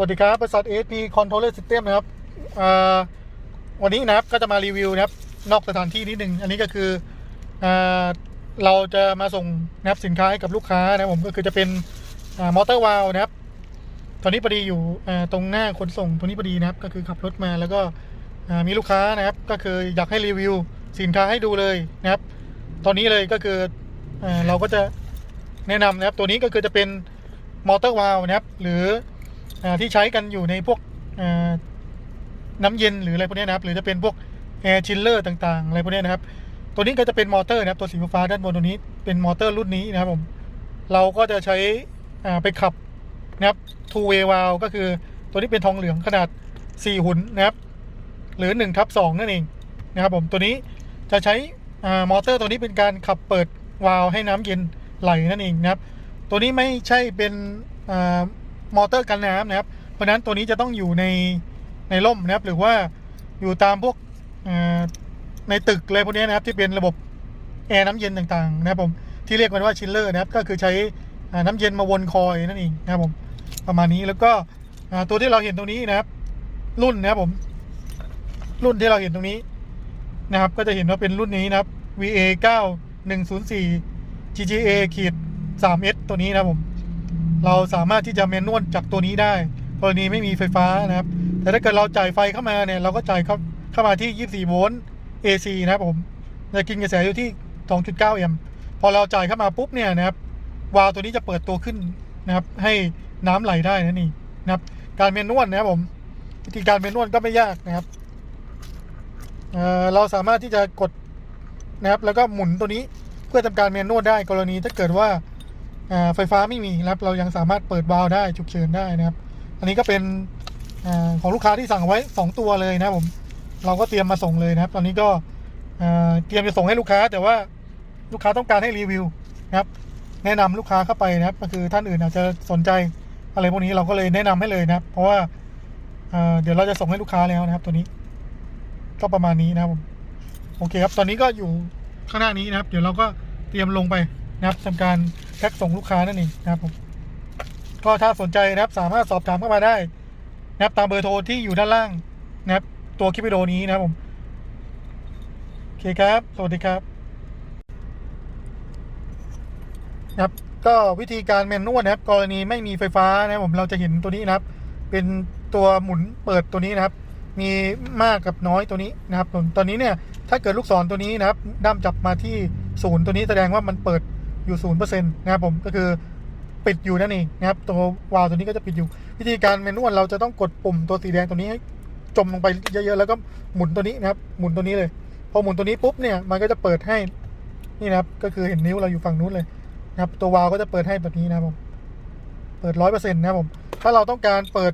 สวัสดีครับ บริษัท ASP Controller System นะครับวันนี้นะครับก็จะมารีวิวนะครับ นอกสถานที่นิดหนึ่งอันนี้ก็คือเอ่อเราจะมาส่งนะครับสินค้าให้กับลูกค้านะผมก็คือจะเป็นมอเตอร์วาลนะครับ ตอนนี้พอดีอยู่ตรงหน้าขนส่งตรงนี้พอดีนะครับ ก็คือขับรถมาแล้วก็มีลูกค้านะครับ ก็คืออยากให้รีวิวสินค้าให้ดูเลยนะครับ ตอนนี้เลยก็คือเอ่อเราก็จะแนะนำนะครับ ตัวนี้ก็คือจะเป็นมอเตอร์วาลนะครับ หรือ ที่ใช้กันอยู่ในพวกน้ำเย็นหรืออะไรพวกนี้นะครับ หรือจะเป็นพวกแอร์ชิลเลอร์ต่างๆอะไรพวกนี้นะครับ ตัวนี้ก็จะเป็นมอเตอร์นะครับ ตัวสีฟ้าด้านบนตัวนี้เป็นมอเตอร์รุ่นนี้นะครับผมเราก็จะใช้ไปขับนะครับ two way valve ก็คือตัวนี้เป็นทองเหลืองขนาด 4 หุ่นนะครับ หรือ1ทับ2นั่นเองนะครับผมตัวนี้จะใช้มอเตอร์ตัวนี้เป็นการขับเปิดวาล์วให้น้ำเย็นไหลนั่นเองนะครับ ตัวนี้ไม่ใช่เป็น มอเตอร์กันน้ำนะครับ เพราะนั้นตัวนี้จะต้องอยู่ในในร่มนะครับ หรือว่าอยู่ตามพวกในตึกอะไรพวกนี้นะครับ ที่เป็นระบบแอร์น้ำเย็นต่างๆ นะครับผมที่เรียกกันว่าชิลเลอร์นะครับ ก็คือใช้น้ำเย็นมาวนคอยนั่นเองนะครับผมประมาณนี้แล้วก็ตัวที่เราเห็นตรงนี้นะครับ รุ่นนะครับผม รุ่นที่เราเห็นตรงนี้นะครับ ก็จะเห็นว่าเป็นรุ่นนี้นะครับ VA 9104 GGA ขีด 3S ตัวนี้นะครับผม เราสามารถที่จะเมนนวลจากตัวนี้ได้ กรณีไม่มีไฟฟ้านะครับ แต่ถ้าเกิดเราจ่ายไฟเข้ามาเนี่ยเราก็จ่ายเข้าเข้ามาที่ 24 โวลต์ AC นะครับผมจะกินกระแสอยู่ที่ 2.9 แอมป์พอเราจ่ายเข้ามาปุ๊บเนี่ยนะครับวาล์วตัวนี้จะเปิดตัวขึ้นนะครับ ให้น้ำไหลได้นั่นเองนะครับ การเมนนวลนะครับผมวิธีการเมนนวลก็ไม่ยากนะครับเเราสามารถที่จะกดนะครับ แล้วก็หมุนตัวนี้เพื่อทำการเมนนวลได้กรณีถ้าเกิดว่า ไฟฟ้าไม่มีครับเรายังสามารถเปิดวาล์วได้ฉุกเฉินได้นะครับ อันนี้ก็เป็นอของลูกค้าที่สั่งไว้ 2 ตัวเลยนะผม เราก็เตรียมมาส่งเลยนะครับ ตอนนี้ก็เตรียมจะส่งให้ลูกค้า แต่ว่าลูกค้าต้องการให้รีวิวนะครับ แนะนำลูกค้าเข้าไปนะครับ ก็คือท่านอื่นอาจจะสนใจอะไรพวกนี้เราก็เลยแนะนำให้เลยนะครับ เพราะว่าเเดี๋ยวเราจะส่งให้ลูกค้าแล้วนะครับ ตัวนี้ ก็ประมาณนี้นะครับผมโอเคครับ ตอนนี้ก็อยู่ข้างหน้านี้นะครับ เดี๋ยวเราก็เตรียมลงไปนะครับทำการ แพ็คส่งลูกค้านั่นเองนะครับผมก็ถ้าสนใจนะครับสามารถสอบถามเข้ามาได้ นะครับตามเบอร์โทรที่อยู่ด้านล่างนะครับ ตัวคลิปวิดีโอนี้นะครับผมโอเคครับ สวัสดีครับนะครับก็วิธีการแมนนวลนะครับ กรณีไม่มีไฟฟ้านะครับผมเราจะเห็นตัวนี้นะครับ เป็นตัวหมุนเปิดตัวนี้นะครับ มีมากกับน้อยตัวนี้นะครับผมตอนนี้เนี่ยถ้าเกิดลูกศรตัวนี้นะครับด้ามจับมาที่ศูนย์ตัวนี้แสดงว่ามันเปิด อยู่ศูนย์เปอร์เซ็นต์นะครับผมก็คือปิดอยู่นั่นเองนะครับตัววาล์วตัวนี้ก็จะปิดอยู่ วิธีการแมนนวลเราจะต้องกดปุ่มตัวสีแดงตัวนี้ให้จมลงไปเยอะๆแล้วก็หมุนตัวนี้นะครับหมุนตัวนี้เลย พอหมุนตัวนี้ปุ๊บเนี่ยมันก็จะเปิดให้นี่นะครับก็คือเห็นนิ้วเราอยู่ฝั่งนู้นเลยนะครับตัววาล์วก็จะเปิดให้แบบนี้นะครับผมเปิดร้อยเปอร์เซ็นต์นะครับผมถ้าเราต้องการเปิด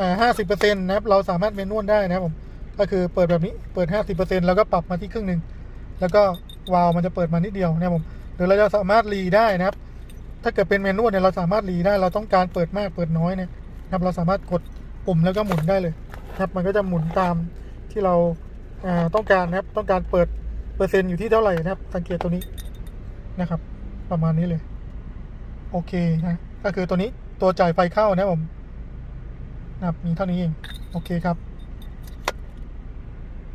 อ่าห้าสิบเปอร์เซ็นต์นะครับเราสามารถเมนนวลได้นะครับผมก็คือเปิดแบบนี้เปิดห้าสิบเปอร์เซ็นต์แล้วก็ปรับมาที่ครึ่งหนึ่งแล้วก็วาล์วมันจะเปิดมานิดเดียวนะครับผม หรือเราจะสามารถรีได้นะครับ ถ้าเกิดเป็นเมนนวลเนี่ยเราสามารถรีได้ เราต้องการเปิดมากเปิดน้อยเนี่ยนะครับ เราสามารถกดปุ่มแล้วก็หมุนได้เลยนะครับ มันก็จะหมุนตามที่เราต้องการนะครับ ต้องการเปิดเปอร์เซ็นต์อยู่ที่เท่าไหร่นะครับ สังเกตตัวนี้นะครับ ประมาณนี้เลย โอเคนะก็คือตัวนี้ตัวจ่ายไฟเข้านะครับผมนะครับมีเท่านี้เอง โอเคครับ